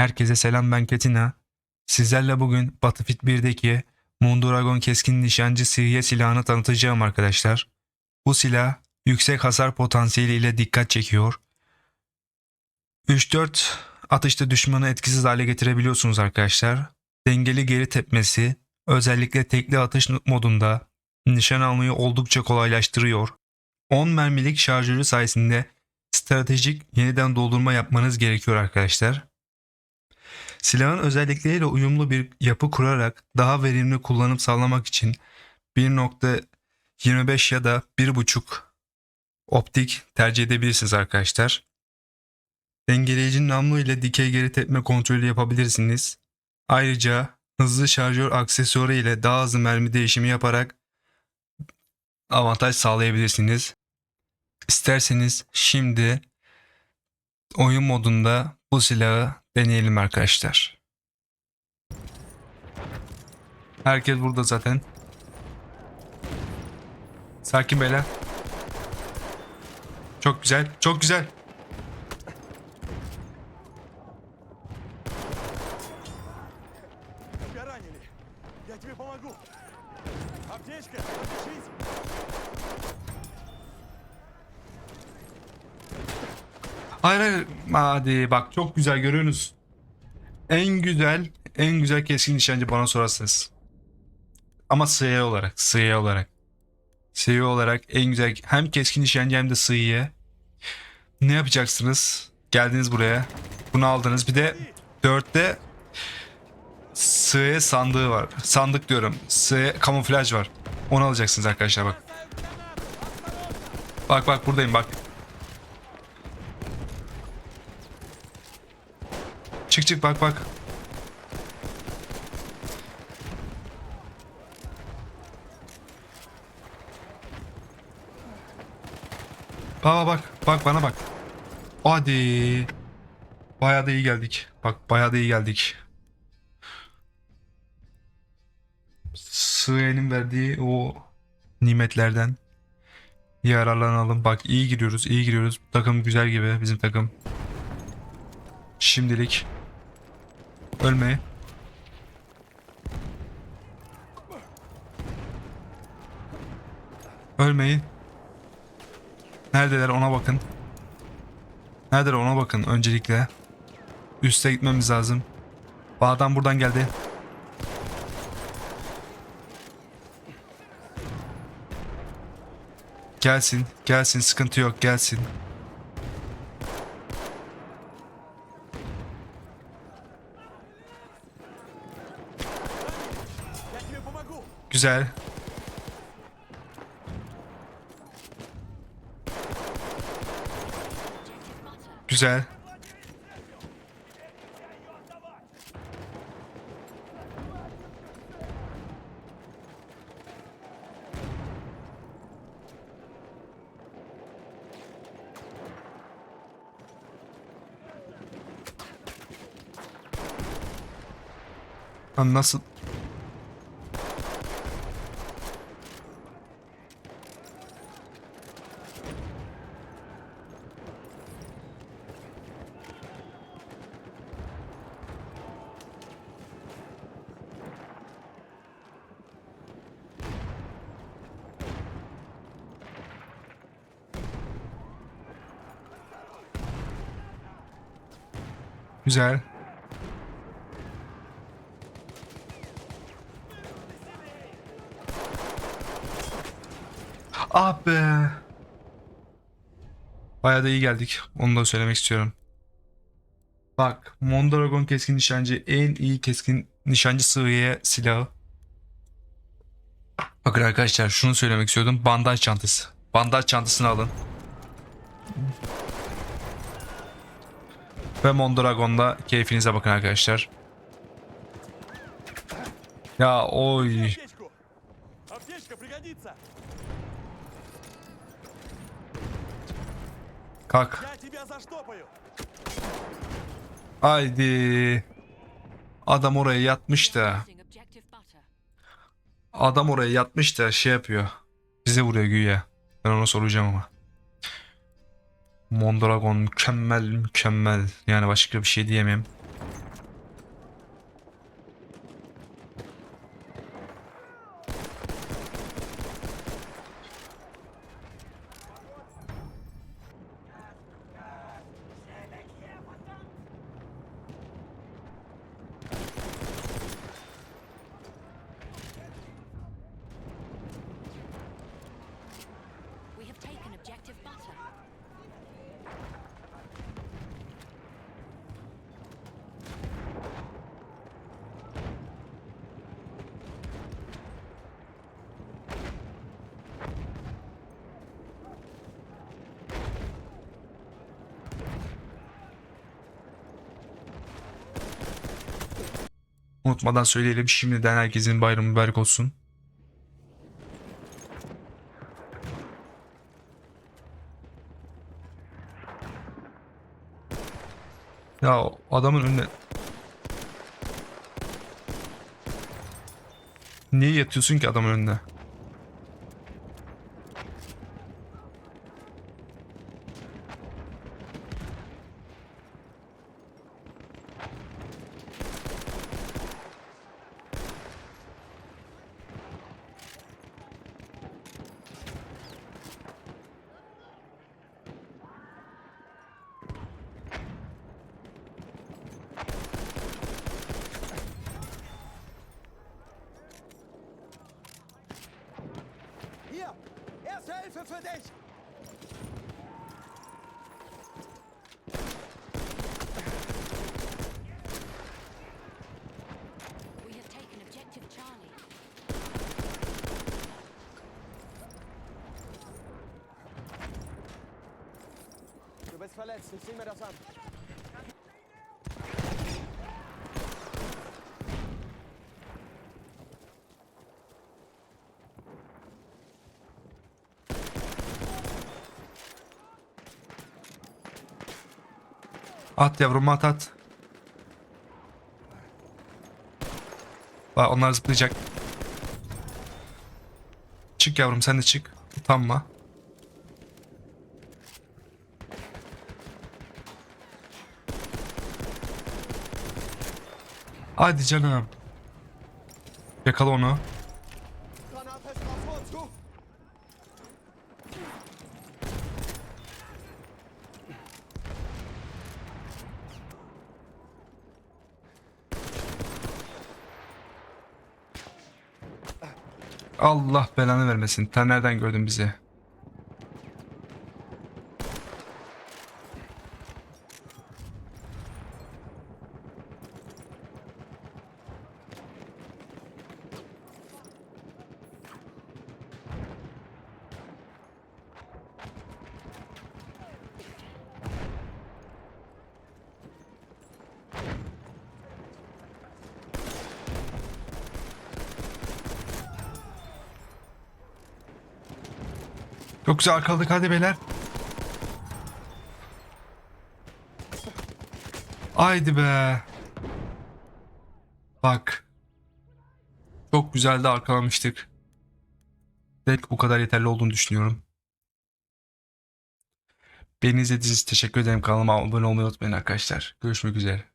Herkese selam ben Ketina. Sizlerle bugün Battlefield 1'deki Mondragon keskin nişancı sıhhiye silahını tanıtacağım arkadaşlar. Bu silah yüksek hasar potansiyeli ile dikkat çekiyor. 3-4 atışta düşmanı etkisiz hale getirebiliyorsunuz arkadaşlar. Dengeli geri tepmesi özellikle tekli atış modunda nişan almayı oldukça kolaylaştırıyor. 10 mermilik şarjörü sayesinde stratejik yeniden doldurma yapmanız gerekiyor arkadaşlar. Silahın özellikleriyle uyumlu bir yapı kurarak daha verimli kullanım sağlamak için 1.25 ya da 1.5 optik tercih edebilirsiniz arkadaşlar. Dengeleyici namlu ile dikey geri tepme kontrolü yapabilirsiniz. Ayrıca hızlı şarjör aksesuarı ile daha hızlı mermi değişimi yaparak avantaj sağlayabilirsiniz. İsterseniz şimdi oyun modunda bu silahı deneyelim arkadaşlar. Herkes burada zaten. Sakin beyler. Çok güzel, çok güzel. Hayır hayır. Hadi bak çok güzel görüyorsunuz. En güzel, en güzel keskin nişancı bana sorarsanız. Ama sığıya olarak, sığıya olarak. Sığıya olarak en güzel hem keskin nişancı hem de sığıya. Ne yapacaksınız? Geldiniz buraya. Bunu aldınız. Bir de dörtte sığıya sandığı var. Sandık diyorum. Sığıya kamuflaj var. Onu alacaksınız arkadaşlar bak. Bak bak buradayım bak. Çık çık bak bak. Bak bak bak bana bak. Hadi. Bayağı da iyi geldik. Bak bayağı da iyi geldik. Sığenin verdiği o nimetlerden yararlanalım. Bak iyi gidiyoruz, iyi gidiyoruz. Takım güzel gibi bizim takım. Şimdilik. Ölme. Ölmeyin. Neredeler ona bakın. Neredeler ona bakın öncelikle. Üste gitmemiz lazım. Bu adam buradan geldi. Gelsin, gelsin sıkıntı yok gelsin. Güzel. Güzel. Lan nasıl Güzel. Ah be. Bayağı da iyi geldik. Onu da söylemek istiyorum. Bak, Mondragon keskin nişancı en iyi keskin nişancı sığıya silahı. Bakın arkadaşlar şunu söylemek istiyordum. Bandaj çantası. Bandaj çantasını alın. Ve Mondragon'da keyfinize bakın arkadaşlar. Ya oy. Kalk. Haydi. Adam oraya yatmış da. Adam oraya yatmış da şey yapıyor. Bize vuruyor güya. Ben ona soracağım ama. Mondragon mükemmel mükemmel. Yani başka bir şey diyemem. Unutmadan söyleyelim şimdiden herkesin bayramı mübarek olsun. Ya adamın önüne... Niye yatıyorsun ki adamın önüne? Charlie. Du bist verletzt, ich sieh mir das an. At yavrum at at. Bak onlar zıplayacak. Çık yavrum sen de çık. Utanma. Hadi canım. Yakala onu. Allah belanı vermesin. Sen nereden gördün bizi? Çok güzel arkaladık hadi beyler. Haydi be. Bak. Çok güzel de arkalamıştık. Belki bu kadar yeterli olduğunu düşünüyorum. Beni izlediğiniz için teşekkür ederim. Kanalıma abone olmayı unutmayın arkadaşlar. Görüşmek üzere.